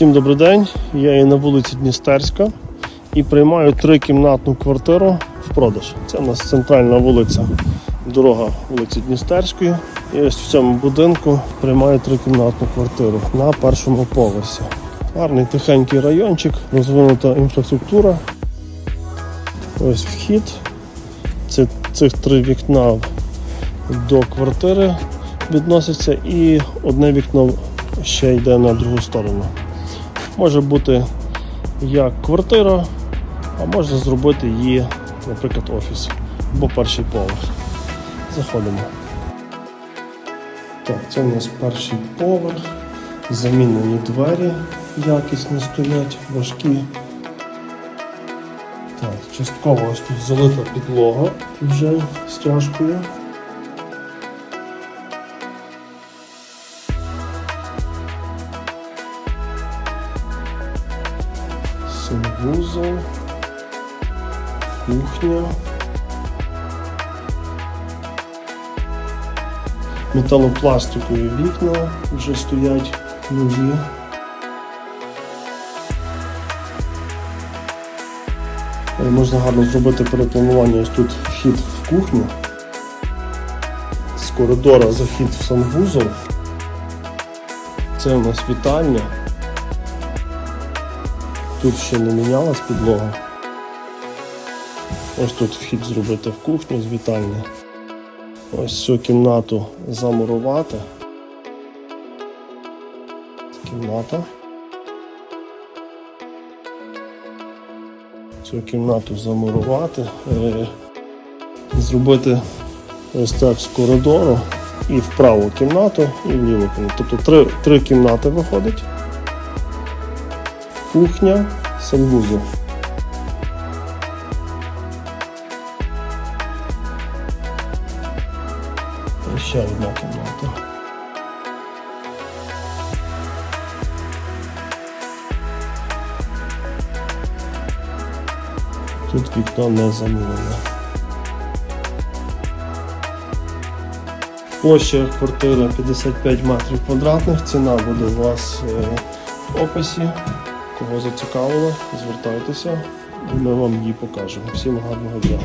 Всім добрий день. Я є на вулиці Дністерська і приймаю трикімнатну квартиру в продаж. Це у нас центральна вулиця, дорога вулиці Дністерської. І ось в цьому будинку приймаю трикімнатну квартиру на першому поверсі. Гарний тихенький райончик, розвинута інфраструктура. Ось вхід. Це цих три вікна до квартири відноситься і одне вікно ще йде на другу сторону. Може бути як квартира, а можна зробити її, наприклад, офіс або перший поверх. Заходимо. Так, це у нас перший поверх. Замінені двері якісно стоять, важкі. Так, частково ось тут залита підлога вже стяжкою. Санвузол, кухня. Металопластикові вікна вже стоять нові. Е, Можна гарно зробити перепланування. Ось тут вхід в кухню. З коридора захід в санвузол. Це у нас вітальня. Тут ще не мінялась підлога. Ось тут вхід зробити в кухню з вітальні. Ось цю кімнату замурувати. Кімната. Цю кімнату замурувати. Е, Зробити ось так з коридору і в праву кімнату, і в ліву кімнату. Тобто три, три кімнати виходить кухня, санвузол. Ще одна кімната. Тут вікно не замінене. Площа квартири 55 метрів квадратних. Ціна буде у вас е, в описі. Кого зацікавило, звертайтеся, і ми вам її покажемо. Всім гарного дня.